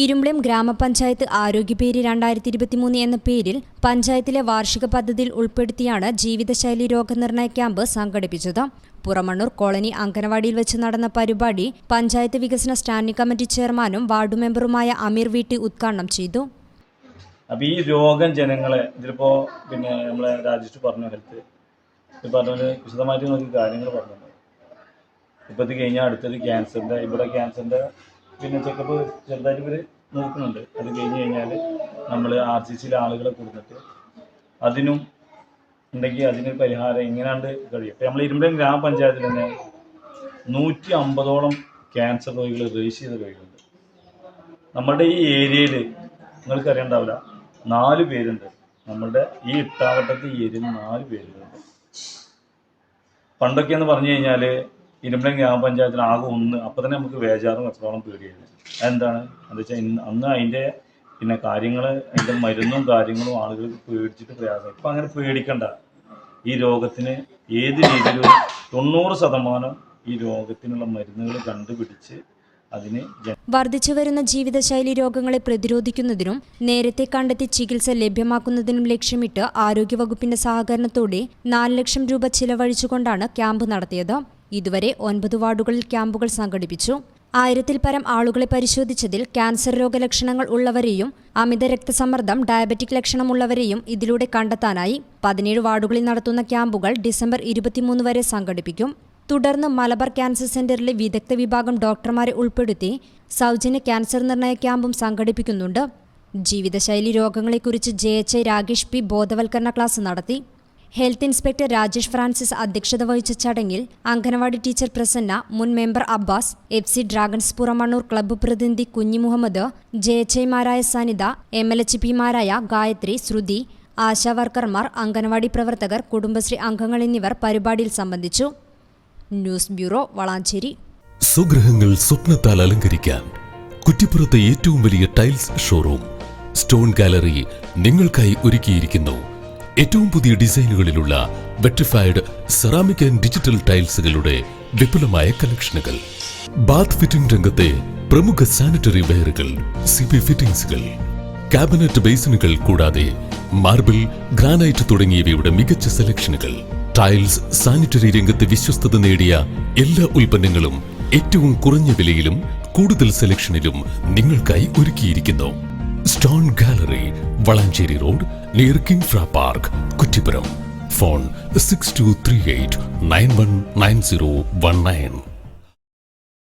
ഇരുമ്പിളിയം ഗ്രാമപഞ്ചായത്ത് ആരോഗ്യപേര് രണ്ടായിരത്തി ഇരുപത്തിമൂന്ന് എന്ന പേരിൽ പഞ്ചായത്തിലെ വാർഷിക പദ്ധതിയിൽ ഉൾപ്പെടുത്തിയാണ് ജീവിതശൈലി രോഗനിർണയ ക്യാമ്പ് സംഘടിപ്പിച്ചത്. പുറമണ്ണൂർ കോളനി അങ്കനവാടിയിൽ വെച്ച് നടന്ന പരിപാടി പഞ്ചായത്ത് വികസന സ്റ്റാൻഡിംഗ് കമ്മിറ്റി ചെയർമാനും വാർഡ് മെമ്പറുമായ അമീർ വീട്ടി ഉദ്ഘാടനം ചെയ്തു. അപ്പോൾ ഈ രോഗം ജനങ്ങളെ ഇതിലിപ്പോ പിന്നെ നമ്മളെ രാജേഷ് പറഞ്ഞു ഹെൽത്ത് പറഞ്ഞ വിശദമായിട്ട് നമുക്ക് കാര്യങ്ങൾ പറഞ്ഞു ഇപ്പോൾ ഇത് കഴിഞ്ഞാൽ അടുത്തത് ക്യാൻസറിന്റെ ഇവിടെ ക്യാൻസറിന്റെ പിന്നെ ചെക്കപ്പ് ചെറുതായിട്ട് ഇവർ നോക്കുന്നുണ്ട്. അത് കഴിഞ്ഞ് കഴിഞ്ഞാൽ നമ്മൾ ആർ സി സിയിലെ ആളുകളെ കൊടുത്തിട്ട് അതിനും ഉണ്ടെങ്കിൽ അതിന് പരിഹാരം എങ്ങനെയാണ്ട് കഴിയും. ഇപ്പം നമ്മൾ ഇരുമ്പം ഗ്രാമപഞ്ചായത്തിൽ തന്നെ നൂറ്റി അമ്പതോളം ക്യാൻസർ രോഗികൾ രജിസ്റ്റർ ചെയ്ത് രോഗികളുണ്ട്. നമ്മുടെ ഈ ഏരിയയിൽ നിങ്ങൾക്ക് അറിയണ്ടാവില്ല നാല് പേരുണ്ട്. നമ്മളുടെ ഈ ഇട്ടാവട്ടത്തെ ഏരിയയിൽ നാല് പേരുണ്ട്. പണ്ടൊക്കെ എന്ന് പറഞ്ഞു കഴിഞ്ഞാൽ ഇരുമ്പളം ഗ്രാമപഞ്ചായത്തിൽ ആകെ ഒന്ന്. അപ്പോൾ തന്നെ നമുക്ക് വേജാറും എത്രത്തോളം പേടിയായിരുന്നു. അതെന്താണ്? എന്താ വെച്ചാൽ ഇന്ന് അന്ന് അതിന്റെ പിന്നെ കാര്യങ്ങൾ അതിന്റെ മരുന്നും കാര്യങ്ങളും ആളുകൾ പേടിച്ചിട്ട് പ്രയാസം ഇപ്പം അങ്ങനെ പേടിക്കണ്ട. ഈ രോഗത്തിന് ഏത് രീതിയിലും തൊണ്ണൂറ് ശതമാനം ഈ രോഗത്തിനുള്ള മരുന്നുകൾ കണ്ടുപിടിച്ച് അതിന് വർദ്ധിച്ചു വർദ്ധിച്ചുവരുന്ന ജീവിതശൈലി രോഗങ്ങളെ പ്രതിരോധിക്കുന്നതിനും നേരത്തെ കണ്ടെത്തി ചികിത്സ ലഭ്യമാക്കുന്നതിനും ലക്ഷ്യമിട്ട് ആരോഗ്യവകുപ്പിന്റെ സഹകരണത്തോടെ നാല് ലക്ഷം രൂപ ചിലവഴിച്ചുകൊണ്ടാണ് ക്യാമ്പ് നടത്തിയത്. ഇതുവരെ ഒൻപത് വാർഡുകളിൽ ക്യാമ്പുകൾ സംഘടിപ്പിച്ചു. ആയിരത്തിൽ പരം ആളുകളെ പരിശോധിച്ചതിൽ ക്യാൻസർ രോഗലക്ഷണങ്ങൾ ഉള്ളവരെയും അമിത രക്തസമ്മർദ്ദം ഡയബറ്റിക് ലക്ഷണമുള്ളവരെയും ഇതിലൂടെ കണ്ടെത്താനായി പതിനേഴ് വാർഡുകളിൽ നടത്തുന്ന ക്യാമ്പുകൾ ഡിസംബർ ഇരുപത്തിമൂന്ന് വരെ സംഘടിപ്പിക്കും. തുടർന്ന് മലബാർ ക്യാൻസർ സെന്ററിലെ വിദഗ്ധ വിഭാഗം ഡോക്ടർമാരെ ഉൾപ്പെടുത്തി സൗജന്യ ക്യാൻസർ നിർണയ ക്യാമ്പും സംഘടിപ്പിക്കുന്നുണ്ട്. ജീവിതശൈലി രോഗങ്ങളെക്കുറിച്ച് ജെ എച്ച് രാകേഷ് പി ബോധവൽക്കരണ ക്ലാസ് നടത്തി. ഹെൽത്ത് ഇൻസ്പെക്ടർ രാജേഷ് ഫ്രാൻസിസ് അധ്യക്ഷത വഹിച്ച ചടങ്ങിൽ അംഗനവാടി ടീച്ചർ പ്രസന്ന മുൻ member Abbas F C dragons Puramannur club പ്രതിനിധി കുഞ്ഞി മുഹമ്മദ് ജെ എച്ച് ഐമാരായ സനിത എം എൽ എച്ച് പിമാരായ ഗായത്രി ശ്രുതി ആശാവർക്കർമാർ അംഗനവാടി പ്രവർത്തകർ കുടുംബശ്രീ അംഗങ്ങൾ എന്നിവർ പരിപാടിയിൽ സംബന്ധിച്ചു. News bureau Valanchery. സുഗ്രഹങ്ങൾ സ്വപ്നത്താൽ അലങ്കരിക്കാൻ കുറ്റിപ്പുറത്തെ ഏറ്റവും വലിയ ടൈൽസ് ഷോറൂം സ്റ്റോൺ ഗാലറി നിങ്ങൾക്കായി ഒരുക്കിയിരിക്കുന്നു. ഏറ്റവും പുതിയ ഡിസൈനുകളിലുള്ള വെട്ടിഫൈഡ് സെറാമിക് ആൻഡ് ഡിജിറ്റൽ ടൈൽസുകളുടെ വിപുലമായ കളക്ഷനുകൾ. ബാത്ത് ഫിറ്റിംഗ് രംഗത്തെ പ്രമുഖ സാനിറ്ററി വെയറുകൾ സി പി ഫിറ്റിംഗ്സുകൾ കാബിനറ്റ് ബേസിനുകൾ കൂടാതെ മാർബിൾ ഗ്രാനൈറ്റ് തുടങ്ങിയവയുടെ മികച്ച സെലക്ഷനുകൾ. ടൈൽസ് സാനിറ്ററി രംഗത്തെ വിശ്വസ്തത നേടിയ എല്ലാ ഉൽപ്പന്നങ്ങളും ഏറ്റവും കുറഞ്ഞ വിലയിലും കൂടുതൽ സെലക്ഷനിലും നിങ്ങൾക്കായി ഒരുക്കിയിരിക്കുന്നു. Stone gallery Valanchery road near Kinfra park Kuttippuram phone six two three eight nine one nine zero one nine